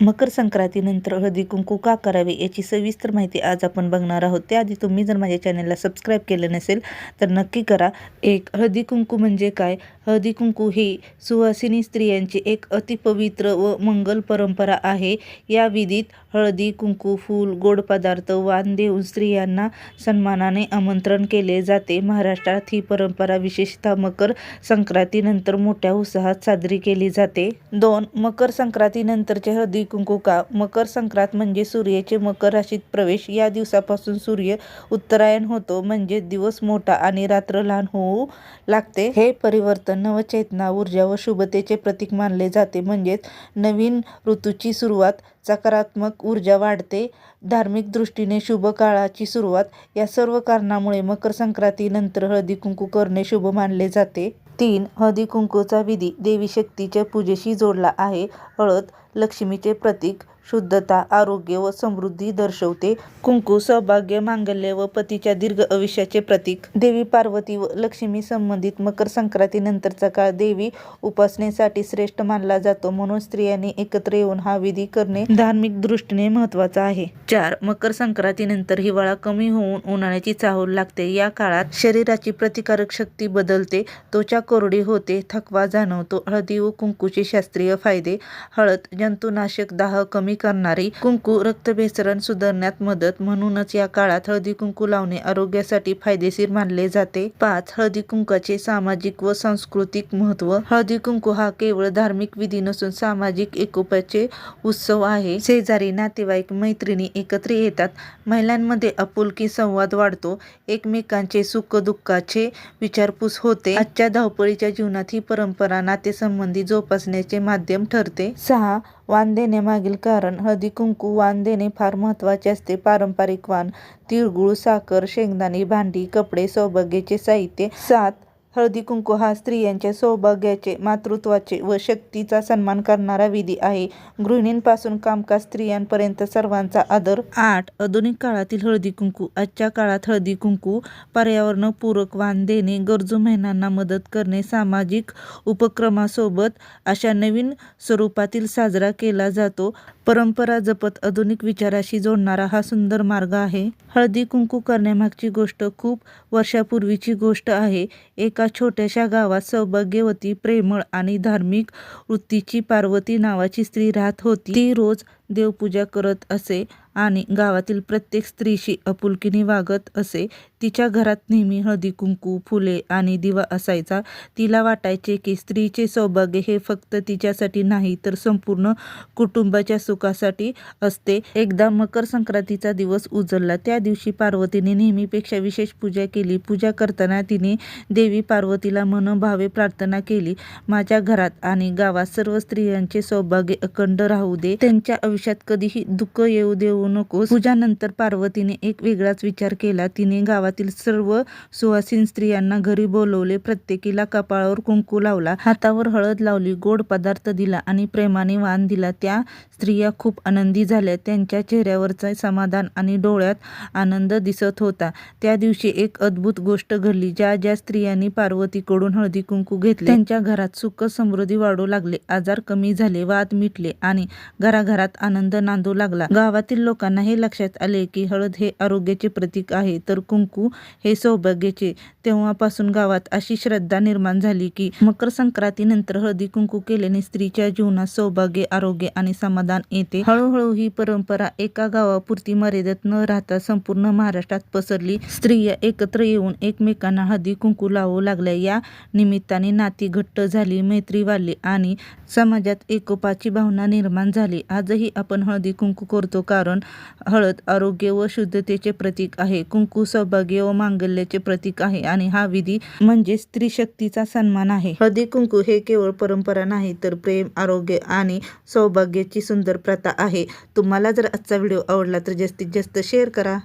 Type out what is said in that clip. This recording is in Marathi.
मकर संक्रांतीनंतर हळदी कुंकू का करावे याची सविस्तर माहिती आज आपण बघणार आहोत. त्याआधी तुम्ही जर माझ्या चॅनलला सबस्क्राईब केलं नसेल तर नक्की करा. एक हळदी कुंकू म्हणजे काय? हळदी कुंकू ही सुवासिनी स्त्रियांची एक अतिपवित्र व मंगल परंपरा आहे. या विधीत हळदी कुंकू फूल गोड पदार्थ वाण देऊन स्त्रियांना सन्मानाने आमंत्रण केले जाते. महाराष्ट्रात ही परंपरा विशेषतः मकर संक्रांतीनंतर मोठ्या उत्साहात साजरी केली जाते. दोन मकर संक्रांतीनंतरचे हळदी कुंकू. का मकर संक्रांत म्हणजे सूर्याचे मकर राशीत प्रवेश. या दिवसापासून सूर्य उत्तरायण होतो. म्हणजे दिवस मोठा आणि रात्र लहान होऊ लागते. हे परिवर्तन नवचेतना ऊर्जा व शुभतेचे प्रतीक मानले जाते. म्हणजेच नवीन ऋतूची सुरुवात सकारात्मक ऊर्जा वाढते. धार्मिक दृष्टीने शुभ काळाची सुरुवात. या सर्व कारणामुळे मकर संक्रांतीनंतर हळदी कुंकू करणे शुभ मानले जाते. तीन हळदी कुंकूचा विधी. देवी शक्तीच्या पूजेशी जोडला आहे. हळद लक्ष्मीचे प्रतीक शुद्धता आरोग्य व समृद्धी दर्शवते. कुंकू सौभाग्य मांगल्य व पतीच्या दीर्घ आयुष्याचे प्रतीक. देवी पार्वती व लक्ष्मी संबंधित मकर संक्रांतीनंतरचा काळ देवी उपासनेसाठी श्रेष्ठ मानला जातो. म्हणून स्त्रियांनी एकत्र येऊन हा विधी करणे धार्मिक दृष्टीने महत्त्वाचा आहे. चार मकर संक्रांतीनंतर हिवाळा कमी होऊन उन्हाळ्याची चाहूल लागते. या काळात शरीराची प्रतिकारक शक्ती बदलते. त्वचा कोरडी होते थकवा जाणवतो. हळदी व कुंकूचे शास्त्रीय फायदे. हळद जंतुनाशक दाह कमी करणारी कुंकू रक्तभेसरण सुधारण्यात मदत म्हणूनच या काळात हळदी कुंकू लावणे आरोग्यासाठी फायदेशीर मानले जाते. पाच हळदी कुंकाचे सामाजिक व सांस्कृतिक महत्त्व हळदी कुंकू हा केवळ धार्मिक विधी नसून सामाजिक एकोप्याचे उत्सव आहे. शेजारी नातेवाईक मैत्रिणी एकत्र येतात. महिलांमध्ये आपुलकी संवाद वाढतो. एकमेकांचे सुख दुःखाचे विचारपूस होते. आजच्या धावपळीच्या जीवनात ही परंपरा नातेसंबंधी जोपासण्याचे माध्यम ठरते. सहा वाण देण्यामागील कारण. हळदी कुंकू वाण देणे फार महत्त्वाचे असते. पारंपरिक वाण तिळगुळ साखर शेंगदाणे भांडी कपडे सौभाग्याचे साहित्य सात हळदी कुंकू हा स्त्रियांच्या सौभाग्याचे मातृत्वाचे व शक्तीचा सन्मान करणारा विधी आहे. गृहिणींपासून कामकाज स्त्रियांपर्यंत सर्वांचा आदर. आठ. आधुनिक काळातील हळदी कुंकू. आजच्या काळात हळदी कुंकू पर्यावरणपूरक वाण देणे गरजू महिलांना मदत करणे सामाजिक उपक्रमासोबत अशा नवीन स्वरूपातील साजरा केला जातो. परंपरा जपत आधुनिक विचाराशी जोडणारा हा सुंदर मार्ग आहे. हळदी कुंकू करण्यामागची गोष्ट खूप वर्षापूर्वीची गोष्ट आहे. एका छोट्याशा गावात सौभाग्यवती प्रेमळ आणि धार्मिक वृत्तीची पार्वती नावाची स्त्री राहत होती. ती रोज देवपूजा करत असे आणि गावातील प्रत्येक स्त्रीशी आपुलकीने वागत असे. तिच्या घरात नेहमी हळदी कुंकू फुले आणि दिवा असायचा. तिला वाटायचे की स्त्रीचे सौभाग्य हे फक्त तिच्यासाठी नाही तर संपूर्ण कुटुंबाच्या सुखासाठी असते. एकदा मकर संक्रांतीचा दिवस उजळला. त्या दिवशी पार्वतीने नेहमीपेक्षा विशेष पूजा केली. पूजा करताना तिने देवी पार्वतीला मनोभावे प्रार्थना केली. माझ्या घरात आणि गावात सर्व स्त्रियांचे सौभाग्य अखंड राहू दे. त्यांच्या आयुष्यात कधीही दुःख येऊ देऊ नकोस. पूजानंतर पार्वतीने एक वेगळाच विचार केला. तिने गावातील सर्व सुवासीन स्त्रियांना घरी बोलवले. प्रत्येकीला कपाळावर कुंकू लावला. हातावर हळद लावली. गोड पदार्थ दिला आणि प्रेमाने वाण दिला. त्या स्त्रिया खूप आनंदी झाल्या. त्यांच्या चेहऱ्यावरचा समाधान आणि डोळ्यात आनंद दिसत होता. त्या दिवशी एक अद्भुत गोष्ट घडली. ज्या ज्या स्त्रियांनी पार्वतीकडून हळदी कुंकू घेतले त्यांच्या घरात सुख समृद्धी वाढू लागले. आजार कमी झाले वाद मिटले आणि घराघरात आनंद नांदू लागला. गावातील लोकांना हे लक्षात आले की हळद हे आरोग्याचे प्रतीक आहे. तर कुंकू हे सौभाग्याचे. तेव्हापासून गावात अशी श्रद्धा निर्माण झाली की मकर संक्रांतीनंतर हळदी कुंकू केल्याने स्त्रीच्या जीवनात सौभाग्य आरोग्य आणि समाधान येते. हळूहळू ही परंपरा एका गावापुरती मर्यादित न राहता संपूर्ण महाराष्ट्रात पसरली. स्त्रिया एकत्र येऊन एकमेकांना हळदी कुंकू लावू लागल्या. या निमित्ताने नाती घट्ट झाली मैत्री वाढली आणि समाजात एकोपाची भावना निर्माण झाली. आजही आपण हळदी कुंकू करतो कारण हळद आरोग्य व शुद्धतेचे प्रतीक आहे. कुंकू सौभाग्य व मांगल्याचे प्रतीक आहे आणि हा विधी म्हणजे स्त्री शक्तीचा सन्मान आहे. हळदी कुंकू हे केवळ परंपरा नाही तर प्रेम आरोग्य आणि सौभाग्याची सुंदर प्रथा आहे. तुम्हाला जर आजचा व्हिडिओ आवडला तर जास्तीत जास्त शेअर करा.